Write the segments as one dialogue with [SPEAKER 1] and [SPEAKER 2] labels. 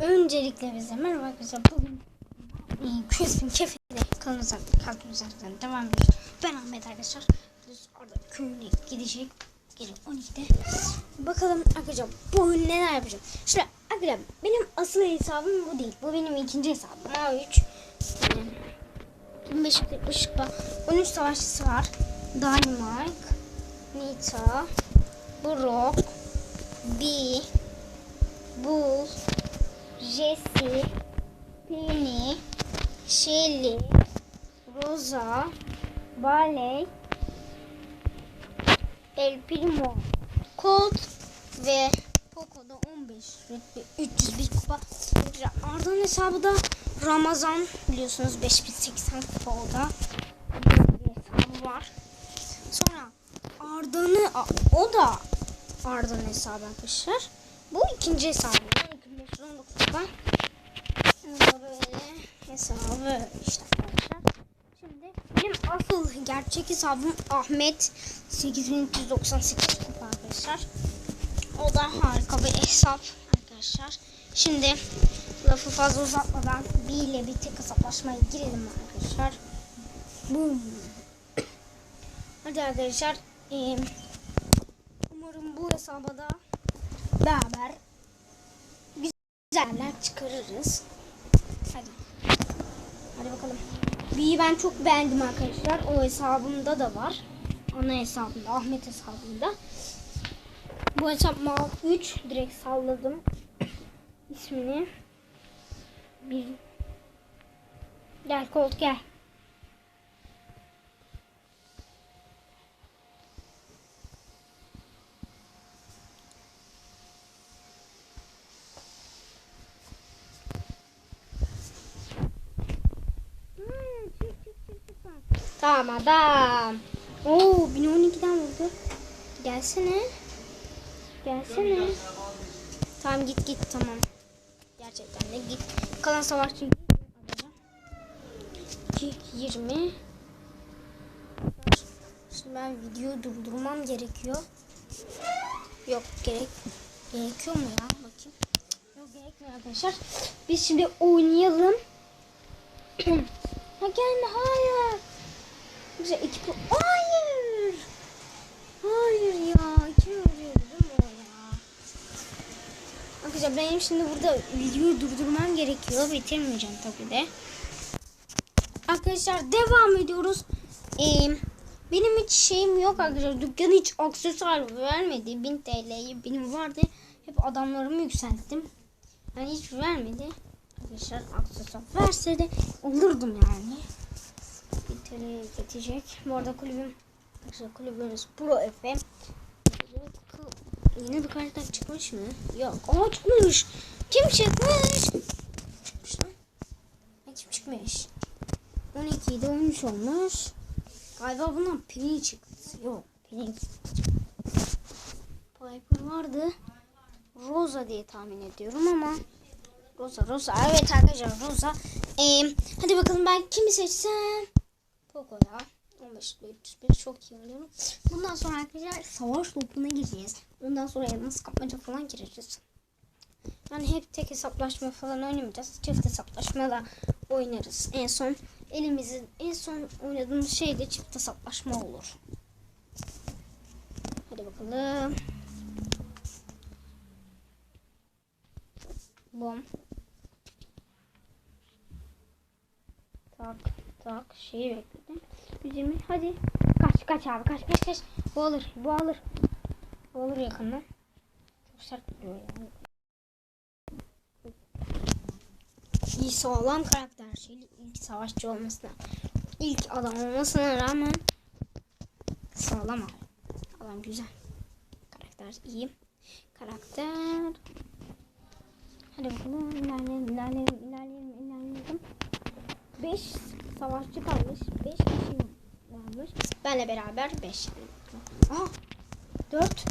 [SPEAKER 1] Öncelikle bize merhaba arkadaşlar. Bugün e, Crispin Cafe'de kanalımıza kalktığımız yerden devam ediyoruz. Ben Ahmet arkadaşlar. Biz orada köyüne gidecek. Gece 12'de. Bakalım arkadaşlar bu oyun neler yapacağım. Şöyle arkadaşlar benim asıl hesabım bu değil. Bu benim ikinci hesabım. A3. Yani, 25 ışık var. 13 savaşçısı var. Dynamite. Nita. Brock. B. Bull. Jesse, Penny, Shelly, Rosa, Barley, El Primo, Colt ve Poco'da 15 rütbe 301 kupa. Arda'nın hesabı da Ramazan biliyorsunuz 5080 kupa o. Bir hesabı var. Sonra Arda'nı o da Arda'nın hesabı arkadaşlar. Bu ikinci hesabı. 2519 kupa. Böyle hesabı işte arkadaşlar. Şimdi benim asıl gerçek hesabım Ahmet 8398 kupa arkadaşlar. O da harika bir hesap arkadaşlar. Şimdi lafı fazla uzatmadan bir ile bir tek hesaplaşmaya girelim arkadaşlar. Boom. Hadi arkadaşlar. eee, umarım bu hesaba da beraber güzeller çıkarırız. Hadi. Hadi bakalım. B'yi ben çok beğendim arkadaşlar. O hesabımda da var. Ana hesabımda, Ahmet hesabımda. Bu hesap mal 3 direkt salladım. İsmini. Bir. Gel Colt gel. Tamam adam. Oo 1012'den vurdu. Gelsene. Gelsene. Tamam git git tamam. Gerçekten de git. Kalan savaşçı 2 20 Şimdi ben videoyu durdurmam gerekiyor. Yok gerek gerekiyor mu ya? Bakayım. Yok gerekmiyor arkadaşlar. Biz şimdi oynayalım. ha gelme hayır. Güzel iki pu- Hayır. Hayır ya. Kim öldürdü değil mi o ya? Arkadaşlar benim şimdi burada videoyu durdurmam gerekiyor. Bitirmeyeceğim tabii de. Arkadaşlar devam ediyoruz. Ee, benim hiç şeyim yok arkadaşlar. Dükkan hiç aksesuar vermedi. 1000 TL'yi benim vardı. Hep adamlarımı yükselttim. Yani hiç vermedi. Arkadaşlar aksesuar verse de olurdum yani. 1000 TL'ye geçecek. Bu arada kulübüm kulübümüz Pro FM. Yeni bir karakter çıkmış mı? Yok. Aa çıkmış. Kim çıkmış? Çıkmış lan. Kim çıkmış? 12'de 13 olmuş. Galiba bundan Penny çıktı. Yok Penny. Piper vardı. Rosa diye tahmin ediyorum ama Rosa Rosa evet arkadaşlar Rosa. Ee, hadi bakalım ben kimi seçsem? Poco ya. 15 301 çok iyi oluyorum. Bundan sonra arkadaşlar savaş topuna gireceğiz. Ondan sonra elmas kapmaca falan gireceğiz. Yani hep tek hesaplaşma falan oynamayacağız. Çift hesaplaşma da oynarız. En son elimizin en son oynadığımız şey de çift hesaplaşma olur. Hadi bakalım. Bom. Tak şeyi bekledim. 120 hadi. Kaç kaç abi kaç kaç kaç. Bu alır bu alır. Bu alır yakından. Çok sert vuruyor ya. İyi sağlam karakter şeyli ilk savaşçı olmasına ilk adam olmasına rağmen sağlam abi. Adam güzel. Karakter iyi. Karakter Hadi bakalım ilerleyelim ilerleyelim ilerleyelim ilerleyelim. 5 savaşçı kalmış. 5 kişi varmış. Benle beraber 5. Aa 4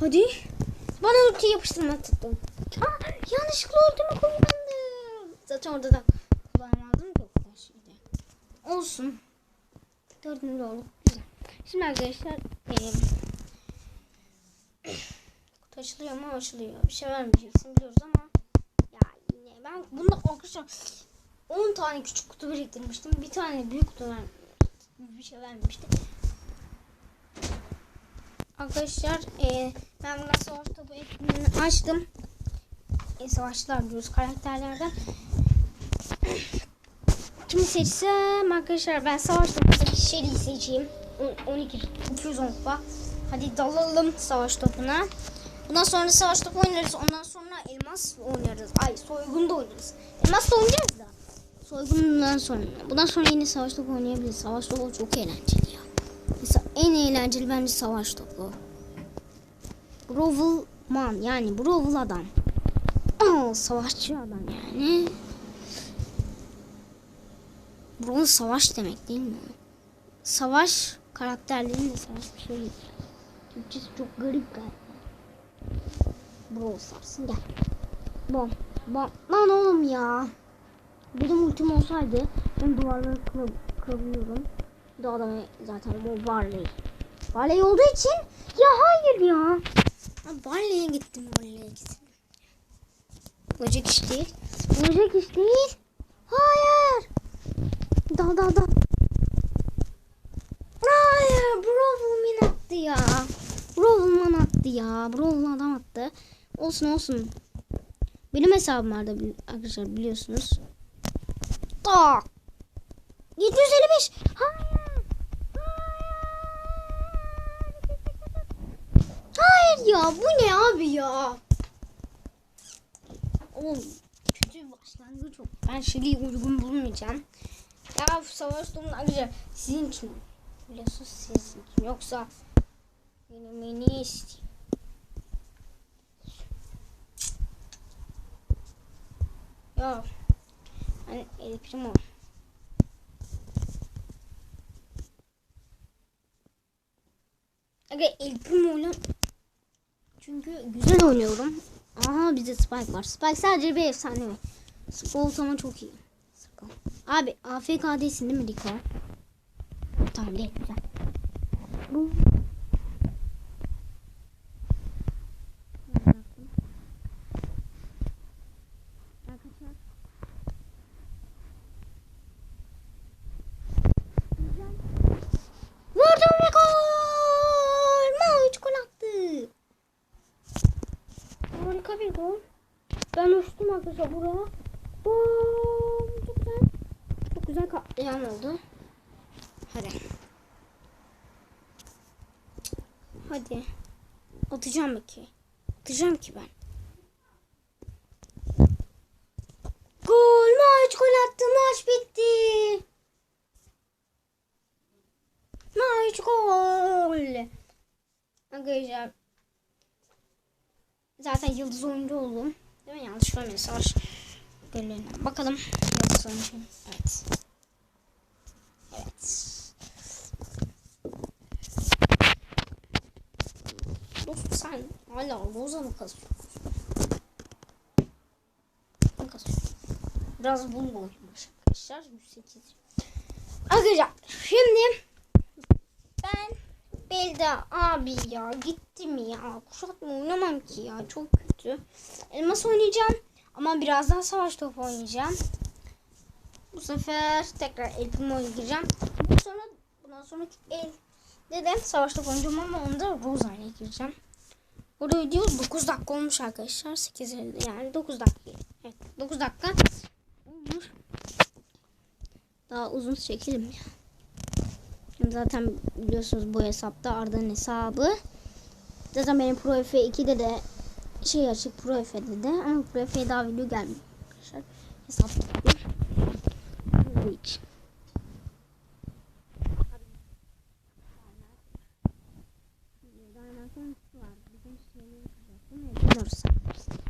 [SPEAKER 1] Hadi. Bana ulti yapıştırma tuttum. Aa, yanlışlıkla ultimi kullandım. Zaten orada da kullanamadım ki o şeyde. Olsun. Dördüncü olduk. Güzel. Şimdi arkadaşlar kutu açılıyor mu açılıyor. Bir şey vermeyeceksin biliyoruz ama ya yine. Ben bunda arkadaşlar 10 tane küçük kutu biriktirmiştim. Bir tane büyük kutu vermiştim. Bir şey vermemişti. Arkadaşlar e, ben buna savaş topu etkinliğini açtım. E, savaşçılar diyoruz karakterlerden. Kimi seçsem arkadaşlar ben savaş topundaki Shelly'i seçeyim. On- 12 210 kupa. Hadi dalalım savaş topuna. Bundan sonra savaş topu oynarız. Ondan sonra elmas oynarız. Ay soygun da oynarız. Elmas da oynayacağız da. Soygundan sonra. Bundan sonra yine savaş topu oynayabiliriz. Savaş topu çok eğlenceli ya. Mesela en eğlenceli bence savaş topu. Brawl man yani Brawl adam. Aa, savaşçı adam yani. Brawl savaş demek değil mi? Savaş karakterleriyle savaş bir şey. Türkçesi çok garip galiba. Brawl Stars'ın gel. Bom. Bom. Lan oğlum ya. Benim ultim olsaydı ben duvarları kır, kırıyorum. De adamı zaten bu Barley. Barley olduğu için ya hayır ya. Barley'e gittim Barley'e gittim. Olacak iş değil. Olacak iş değil. Hayır. Da da da. Hayır. Brawl min attı ya. Brawl man attı ya. Brawl adam attı. Olsun olsun. Benim hesabım vardı arkadaşlar biliyorsunuz. Tak. 755. Hayır. Hayır ya bu ne abi ya? Oğlum kötü başlangıç oldu. Ben Shelly'i uygun bulmayacağım. Ya savaş sonunda sizin için biliyorsunuz sizin için. Yoksa benim en iyi isteyeyim. Ya hani El Primo. Aga El Primo'yla çünkü güzel oynuyorum. Aha bizde Spike var. Spike sadece bir efsane. Skull ama çok iyi. Skull. Abi AFK'desin değil mi Rico? Tamam değil güzel. Bu Arkadaşlar. Vurdum ve gol! Mavi gol attı. Harika bir gol. Ben uçtum arkadaşlar buraya. Bom! Çok güzel. Çok güzel katliam oldu. Hadi. Hadi. Atacağım ki. Atacağım ki ben. Gol! Maç gol attı. Maç bitti. Maç gol. Arkadaşlar. Zaten yıldız oyuncu oldum. Değil mi? Yanlış görmeyin. Savaş bölümüne. Bakalım. Evet. Evet. Dostum sen hala Roza mı kasıyorsun? Ne kasıyorsun? Biraz bunu oynamış arkadaşlar. 108. Arkadaşlar şimdi ben Belda abi ya gittim ya. Kuşatma oynamam ki ya. Çok kötü. Elmas oynayacağım. Ama biraz daha savaş topu oynayacağım. Bu sefer tekrar el primo'ya gireceğim. Bundan sonra bundan sonraki el dedim savaş topu oynayacağım ama onda Rosa ile gireceğim. Burada video 9 dakika olmuş arkadaşlar. 8 elde yani 9 dakika. Evet 9 dakika olmuş. Daha uzun çekelim ya. Zaten biliyorsunuz bu hesapta Arda'nın hesabı. Zaten benim Pro F2'de de şey açık Pro F'de de ama Pro F'ye daha video gelmiyor arkadaşlar. Hesap bu için.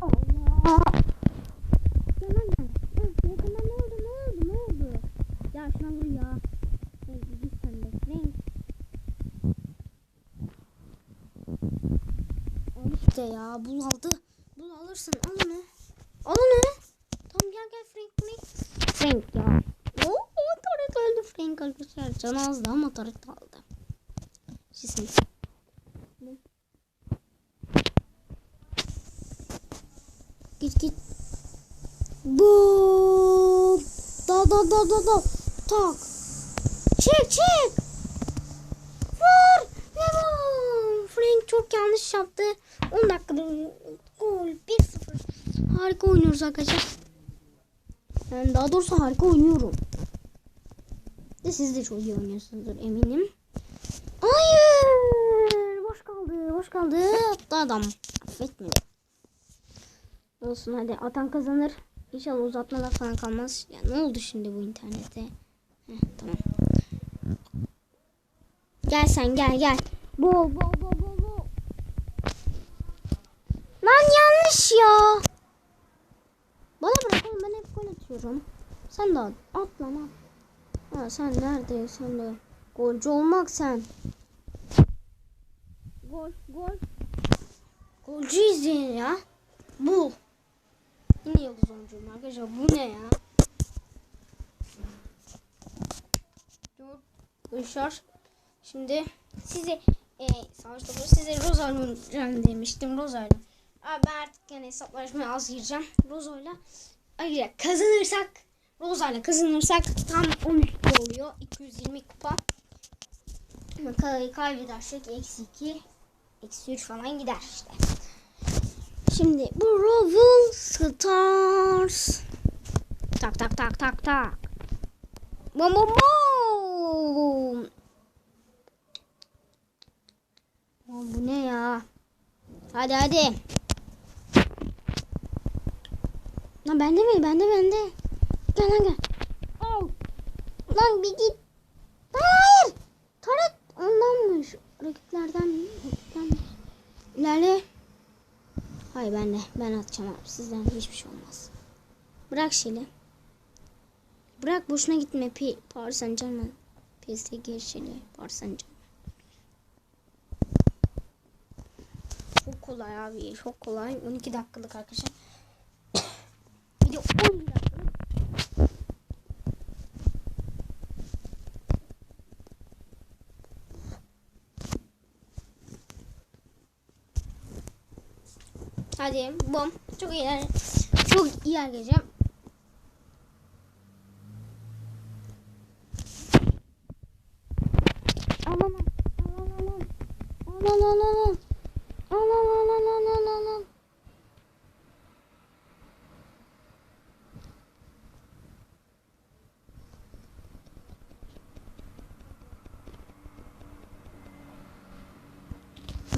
[SPEAKER 1] Allah! Yakından ne oldu? Ne oldu? Ne oldu? Ya şuna vur ya. Hey, git sen de. Frank. Al işte ya. Bul aldı. Bul alırsın. Al onu. Al onu. Tamam gel gel Frank Frank. Frank ya. Oo, Tarık öldü Frank arkadaşlar. Canı azdı ama Tarık da aldı. Şimdi. Git git. Boom. Da da da da da. Tak. Çek çek. Vur. Ve bom. Frank çok yanlış yaptı. 10 dakikada gol. 1-0. Harika oynuyoruz arkadaşlar. Ben daha doğrusu harika oynuyorum. De siz de çok iyi oynuyorsunuzdur eminim. Hayır. Boş kaldı. Boş kaldı. Attı adam. Affetmedi. Olsun hadi atan kazanır. İnşallah uzatmalar falan kalmaz. Ya ne oldu şimdi bu internete? Heh, tamam. Gel sen gel gel. Bol bol. Lan yanlış ya. Bana bırak oğlum ben hep gol atıyorum. Sen de at. Lan. Ha, sen nerede? Sen de golcü olmak sen. Gol gol. Golcü izleyin ya. Bu. Yine yıldız oyuncuyum arkadaşlar. Bu ne ya? Yaşar. Şimdi size e, savaş topu size Rosa oynayacağım demiştim. Rosa ile. Abi ben artık yani hesaplaşmaya az gireceğim. İle Ayrıca kazanırsak ile kazanırsak tam 13 oluyor. 220 kupa. Kaybedersek eksi 2 eksi 3 falan gider işte. Şimdi bu Brawl Stars. Tak tak tak tak tak. Bom bom bom. Aa, bu ne ya? Hadi hadi. Lan bende mi? Bende bende. Gel lan gel. Al. Lan bir git. Lan hayır. Taret ondanmış. Rakiplerden. rakiplerden. İlerle. Hayır ben de. Ben atacağım abi. Sizden hiçbir şey olmaz. Bırak Şili. Bırak boşuna gitme. P Paris Saint Germain. PSG Şili. Paris Saint Germain. Çok kolay abi. Çok kolay. 12 dakikalık arkadaşlar. Video 10 dakikalık. Hadi bom. Çok iyi. Çok iyi geleceğim.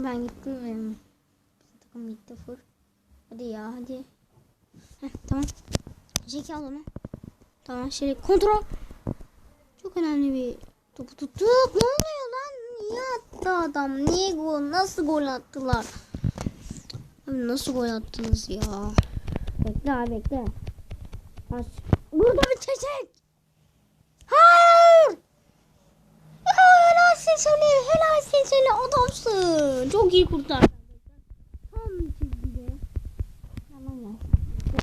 [SPEAKER 1] Ben gittim benim takım gitti full. Hadi ya hadi. Heh, tamam. Jackie al onu. Tamam şöyle kontrol. Çok önemli bir topu tuttuk. Ne oluyor lan? Niye attı adam? Niye gol? Nasıl gol attılar? Abi nasıl gol attınız ya? Bekle abi bekle. Maç burada bitecek. Hayır. Ya helalsin seni. Helalsin seni. Adamsın. Çok iyi kurtar. Tam çizgide. Tamam ya.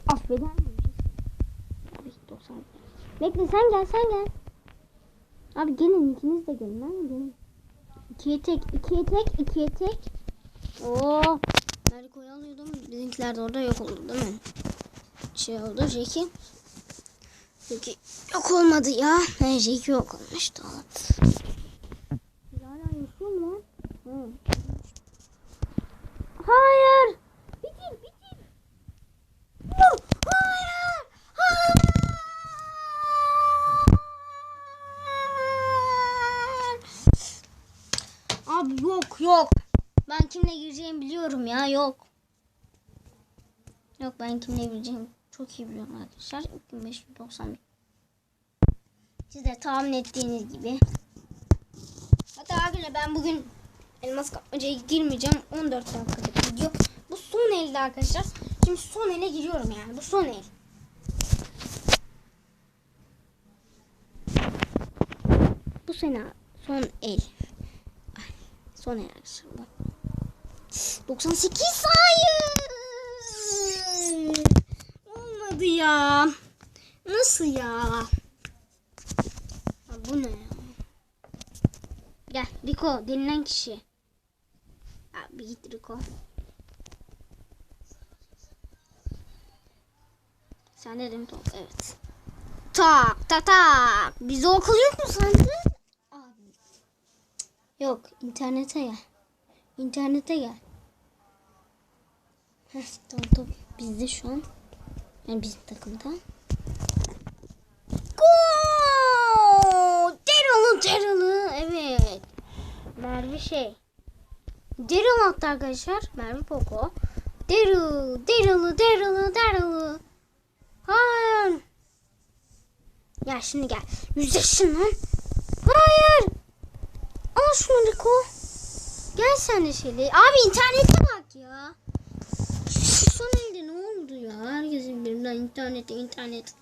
[SPEAKER 1] Affeder miyiz? Abi 90. Bekle sen gel sen gel. Abi gelin ikiniz de gelin lan gelin. İkiye tek, ikiye tek, ikiye tek. Oo. Meriko'yu alıyordum. Bizimkiler de orada yok oldu değil mi? Şey oldu Jackie. Jackie yok olmadı ya. Jackie yok olmuş doğru. Hala yaşıyor mu lan? Hı. Hayır. Bitir bitir. Vur. Hayır. Hayır. Abi yok yok. Ben kimle gireceğimi biliyorum ya yok. Yok ben kimle gireceğimi çok iyi biliyorum arkadaşlar. 2591. Siz de tahmin ettiğiniz gibi. Hatta arkadaşlar ben bugün elmas kapmacaya girmeyeceğim. 14 dakikalık video. Bu son elde arkadaşlar. Şimdi son ele giriyorum yani. Bu son el. Bu sene son el. Son el arkadaşlar. Bak. 98 hayır. Olmadı ya. Nasıl ya? ya bu ne ya? Gel Rico denilen kişi. Abi git Rico. Sen de top. Evet. Tak tak tak. Bizde okul yok mu sandın? Abi. Yok internete gel. İnternete gel. Heh, tamam top bizde şu an. Yani bizim takımda. Gol! Daryl'ı Daryl'ı evet. Merve şey. Daryl attı arkadaşlar. Merve Poco. Daryl, Daryl'ı, Daryl'ı, Daryl'ı. Hayır. Ya şimdi gel. Yüzleşin lan. Hayır. Al şunu Rico. Gel sen de şöyle. Abi internete bak ya. Şu son elde ne oldu ya? Herkesin birbirinden internet, internet.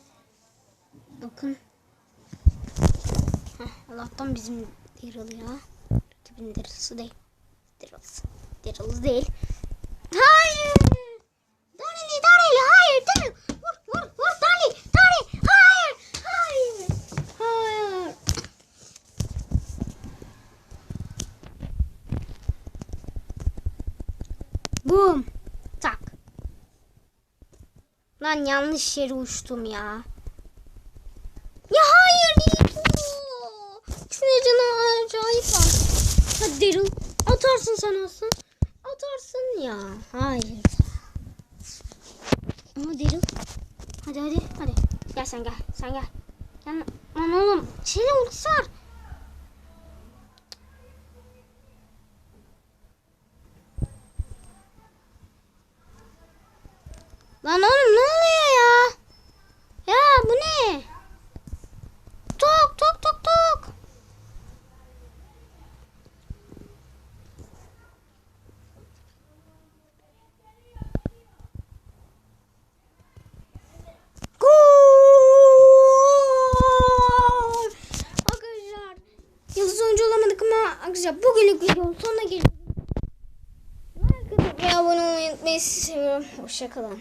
[SPEAKER 1] Bakın. Heh, Allah'tan bizim Daryl ya. Rakibin Daryl'sı değil. Daryl'sı. Daryl'sı değil. Hayır. Daryl, Daryl, hayır. Daryl. Vur, vur, vur. Daryl, Daryl. Hayır. Hayır. Hayır. Bum. Tak. Lan yanlış yere uçtum ya. Ya hayır değil bu. Acayip var. Hadi Daryl. Atarsın sen aslında. Atarsın ya. Hayır. Ama Daryl. Hadi hadi hadi. Gel sen gel. Sen gel. Gel. Lan oğlum. Şeyle ultisi var. Lan oğlum ne oluyor ya? Ya bu ne? Tok tok tok tok. Arkadaşlar yıldız oyuncu olamadık ama arkadaşlar bugünlük videonun sonuna geliyoruz. Like atıp abone olmayı unutmayın. Sizi seviyorum. Hoşçakalın.